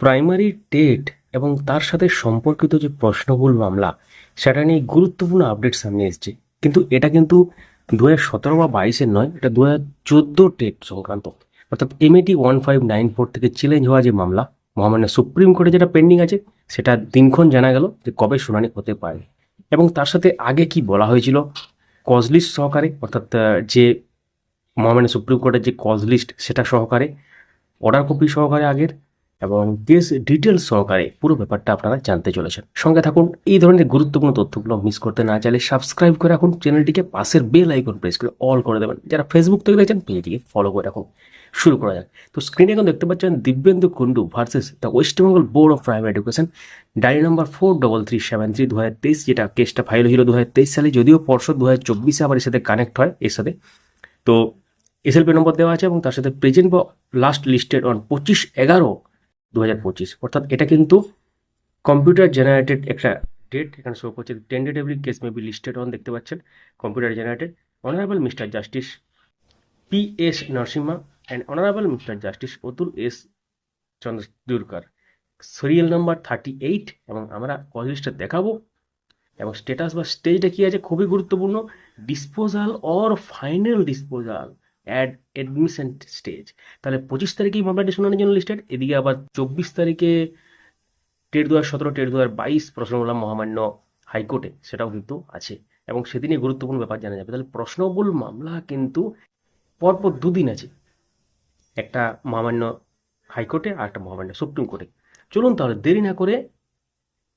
Primary TET এবং তার সাথে সম্পর্কিত যে প্রশ্নগুল মামলা, সেটা নিয়ে গুরুত্বপূর্ণ আপডেট সামনে এসেছে। কিন্তু এটা কিন্তু দু হাজার সতেরো বা বাইশের নয়, এটা দু হাজার চোদ্দ টেট সংক্রান্ত। অর্থাৎ MAT one five nine four থেকে চ্যালেঞ্জ হওয়া যে মামলা, মহামান্য সুপ্রিম কোর্টে যেটা পেন্ডিং আছে, সেটা দিনক্ষণ জানা গেল যে কবে শুনানি হতে পারে। এবং তার সাথে আগে কি বলা হয়েছিল কজ লিস্ট সহকারে, অর্থাৎ যে মহামান্য সুপ্রিম কোর্টের যে কজ লিস্ট সেটা সহকারে অর্ডার কপি সহকারে আগের এবং কেস ডিটেলস সহকারে পুরো ব্যাপারটা আপনারা জানতে চলেছেন। সঙ্গে থাকুন, এই ধরনের গুরুত্বপূর্ণ তথ্যগুলো মিস করতে না চাইলে সাবস্ক্রাইব করে রাখুন, চ্যানেলটিকে পাশের বেল আইকন প্রেস করে অল করে দেবেন। যারা ফেসবুক থেকে দেখছেন পেজটিকে ফলো করে রাখুন। শুরু করা যাক। তো স্ক্রিনে এখন দেখতে পাচ্ছেন Dibyendu Kundu versus the West Bengal board of primary education diary number four double three seven three দু হাজার তেইশ, যেটা কেসটা ফাইল হয়েছিল দু হাজার তেইশ সালে, যদিও পর্ষদ দু হাজার চব্বিশে আবার এর সাথে কানেক্ট হয় এর সাথে। তো এসএলপি নম্বর দেওয়া আছে এবং তার সাথে প্রেজেন্ট বা লাস্ট লিস্টেড অন পঁচিশ এগারো দু হাজার পঁচিশ। অর্থাৎ এটা কিন্তু কম্পিউটার জেনারেটেড একটা ডেট এখানে শো করছে tentatively case may be listed on দেখতে পাচ্ছেন computer generated honourable mister justice P S Narasimha and honourable mister justice Atul S Chandurkar serial number thirty eight এবং আমরা কল লিস্টটা দেখাবো, এবং স্টেটাস বা স্টেজটা কী আছে, খুবই গুরুত্বপূর্ণ। Disposal or final disposal at admission stage তাহলে পঁচিশ তারিখেই মামলাটি শুনানির জন্য লিস্টেড এদিকে আবার চব্বিশ তারিখে টেট দু হাজার সতেরো টেট দু হাজার বাইশ প্রশ্ন বললাম মহামান্য হাইকোর্টে, সেটাও কিন্তু আছে। এবং সেদিনই গুরুত্বপূর্ণ ব্যাপার জানা যাবে। তাহলে প্রশ্নবুল মামলা কিন্তু পরপর দুদিন আছে। একটা মহামান্য হাইকোর্টে আর একটা মহামান্য সুপ্রিম কোর্টে। চলুন তাহলে দেরি না করে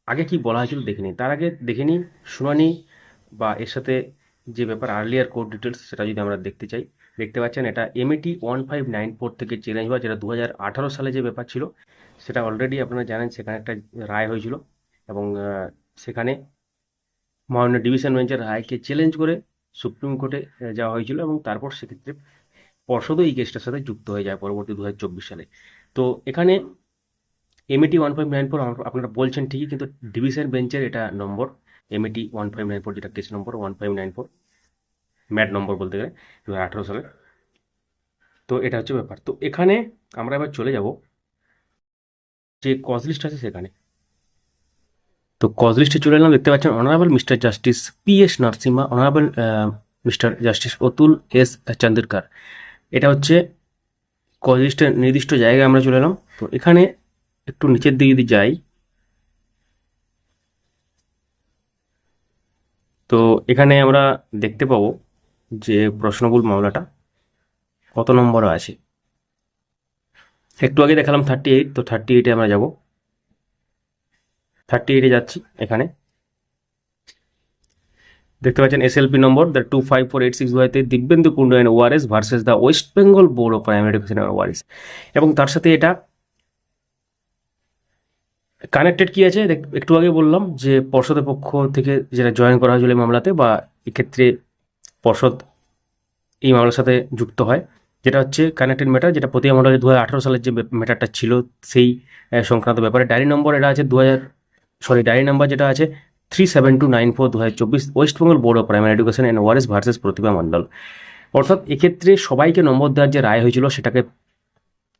আগে কি বলা হয়েছিল দেখে নিই। তার আগে দেখে নিই শুনানি বা এর সাথে যে ব্যাপার আর্লিয়ার কোর্ট ডিটেলস সেটা যদি আমরা দেখতে চাই, দেখতে পাচ্ছেন এটা MAT one five nine four থেকে চ্যালেঞ্জ হওয়া, যেটা দু হাজার আঠারো সালে যে ব্যাপার ছিল, সেটা অলরেডি আপনারা জানেন সেখানে একটা রায় হয়েছিল এবং সেখানে মহামান্য ডিভিশন বেঞ্চের রায়কে চ্যালেঞ্জ করে সুপ্রিম কোর্টে যাওয়া হয়েছিল এবং তারপর সেক্ষেত্রে পর্ষদও এই কেসটার সাথে যুক্ত হয়ে যায় পরবর্তী দু হাজার চব্বিশ সালে। তো এখানে MAT one five nine four আপনারা বলছেন ঠিকই, কিন্তু ডিভিশন বেঞ্চের এটা number. MAT one five nine four যেটা case number one five nine four MAT number বলতে গেলে দু হাজার আঠারো সালে তো এটা হচ্ছে ব্যাপার। তো এখানে আমরা এবার চলে যাব যে কজ লিস্ট আছে সেখানে। তো কজ লিস্টে চলে এলাম, দেখতে পাচ্ছেন honourable mister justice P S Narasimha honourable mister justice Atul S Chandurkar. এটা হচ্ছে কজ লিস্টের নির্দিষ্ট জায়গায় আমরা চলে এলাম। তো এখানে একটু নিচের দিকে যদি যাই তো এখানে আমরা দেখতে পাবো যে প্রশ্নবুল মামলাটা কত নম্বরে আছে। একটু আগে দেখালাম থার্টি এইট তো থার্টি এইটে আমরা যাব। থার্টি এইটে যাচ্ছি এখানে। দেখতে পাচ্ছেন SLP number the two five four eight six ওয়াইতে Dibyendu Kundu and ors versus the West Bengal board of primary education and ors এবং তার সাথে এটা কানেক্টেড কি আছে? একটু আগে বললাম যে পর্ষদের পক্ষ থেকে যেটা জয়েন করা হয়েছিল এই মামলাতে বা এক্ষেত্রে পর্ষদ এই মামলার সাথে যুক্ত হয়, যেটা হচ্ছে কানেক্টেড ম্যাটার যেটা প্রতিমা মন্ডলে দু সালের যে ম্যাটারটা ছিল, সেই সংক্রান্ত ব্যাপারে ডায়েরি নম্বর এটা আছে দু হাজার সরি ডায়েরি নাম্বার যেটা আছে three seven two nine four দু হাজার চব্বিশ West Bengal board of primary education and ors versus Pratibha Mondal অর্থাৎ এক্ষেত্রে সবাইকে নম্বর দেওয়ার যে রায় হয়েছিল সেটাকে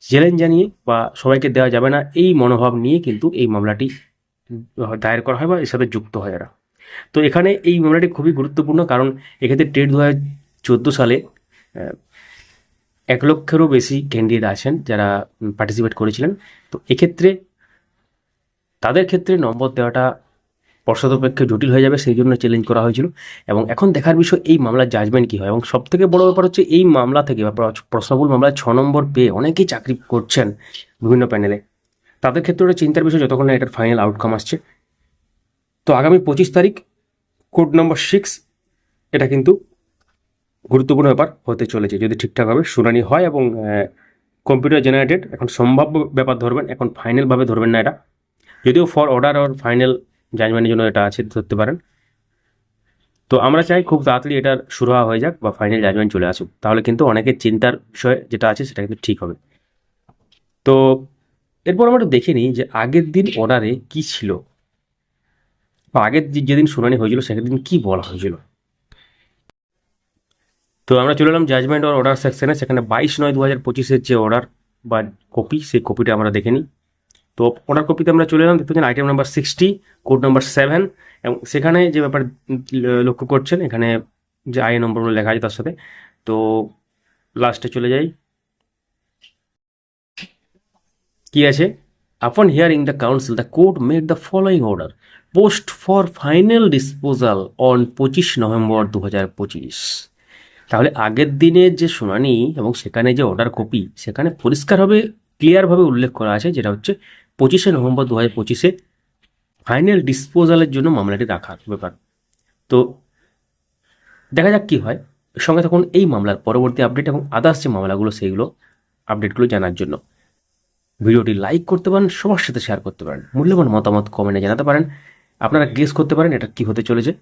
চ্যালেঞ্জ জানিয়ে বা সবাইকে দেওয়া যাবে না, এই মনোভাব নিয়ে কিন্তু এই মামলাটি দায়ের করা হয় বা এর সাথে যুক্ত হয় এরা। তো এখানে এই মামলাটি খুবই গুরুত্বপূর্ণ কারণ এক্ষেত্রে টেট দু হাজার চোদ্দ সালে এক লক্ষেরও বেশি ক্যান্ডিডেট আছেন যারা পার্টিসিপেট করেছিলেন। তো এক্ষেত্রে, তাদের ক্ষেত্রে নম্বর দেওয়াটা পর্ষদপেক্ষে জটিল হয়ে যাবে, সেই জন্য চ্যালেঞ্জ করা হয়েছিল। এবং এখন দেখার বিষয়, এই মামলার জাজমেন্ট কী হয়? এবং সব থেকে বড় ব্যাপার হচ্ছে, এই মামলা থেকে বা প্র- প্রশ্নবুল মামলায় ছ নম্বর পেয়ে অনেকেই চাকরি করছেন বিভিন্ন প্যানেলে তাদের ক্ষেত্রে ওটা চিন্তার বিষয় যতক্ষণ না এটার ফাইনাল আউটকাম আসছে। তো আগামী পঁচিশ তারিখ কোড নম্বর সিক্স এটা কিন্তু গুরুত্বপূর্ণ ব্যাপার হতে চলেছে। যদি ঠিকঠাকভাবে শুনানি হয় এবং কম্পিউটার জেনারেটেড এখন সম্ভাব্য ব্যাপার ধরবেন, এখন ফাইনালভাবে ধরবেন না এটা। যদিও ফর অর্ডার আর ফাইনাল জাজমেন্টের জন্য এটা আছে, ধরতে পারেন। তো আমরা চাই খুব তাড়াতাড়ি এটার শুরু হয়ে যাক বা ফাইনাল জাজমেন্ট চলে আসুক। তাহলে কিন্তু অনেকের চিন্তার বিষয় যেটা আছে সেটা কিন্তু ঠিক হবে। তো এরপর আমরা একটু দেখে নিই যে আগের দিন অর্ডারে কি ছিল? বা আগের যেদিন শুনানি হয়েছিল সেদিন কি বলা হয়েছিল? তো আমরা চলে এলাম জাজমেন্ট অর্ডার সেকশনে সেখানে বাইশ নয় দু হাজার পঁচিশের যে অর্ডার বা কপি সেই কপিটা আমরা দেখে নিই। তো অর্ডার কপিতে আমরা চলে এলাম, দেখতে item number sixty code number seven এবং সেখানে যে ব্যাপার লক্ষ্য করছেন, এখানে যে আই নম্বরগুলো লেখা আছে তার সাথে, তো লাস্টে চলে যাই। কি আছে? Upon hearing the counsel the court made the following order post for final disposal on পঁচিশ নভেম্বর দু হাজার পঁচিশ। তাহলে আগের দিনের যে শুনানি এবং সেখানে যে অর্ডার কপি সেখানে পরিষ্কারভাবে ক্লিয়ারভাবে উল্লেখ করা আছে, যেটা হচ্ছে পঁচিশে নভেম্বর দু হাজার পঁচিশে ফাইনাল ডিসপোজালের জন্য মামলাটি রাখার ব্যাপার। তো দেখা যাক কি হয়। সঙ্গে থাকুন এই মামলার পরবর্তী আপডেট এবং আদার্স যে মামলাগুলো, সেইগুলো আপডেটগুলো জানার জন্য। ভিডিওটি লাইক করতে পারেন, সবার সাথে শেয়ার করতে পারেন। মূল্যবান মতামত কমেন্টে জানাতে পারেন। আপনারা গেস করতে পারেন এটা কি হতে চলেছে।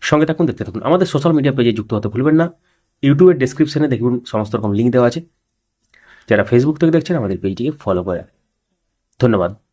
সঙ্গে থাকুন, দেখতে থাকুন। আমাদের সোশ্যাল মিডিয়া পেজে যুক্ত হতে ভুলবেন না। ইউটিউবের ডেসক্রিপশনে দেখুন, সমস্ত রকম লিঙ্ক দেওয়া আছে। যারা ফেসবুক থেকে দেখছেন, আমাদের পেজটিকে ফলো করে। ধন্যবাদ।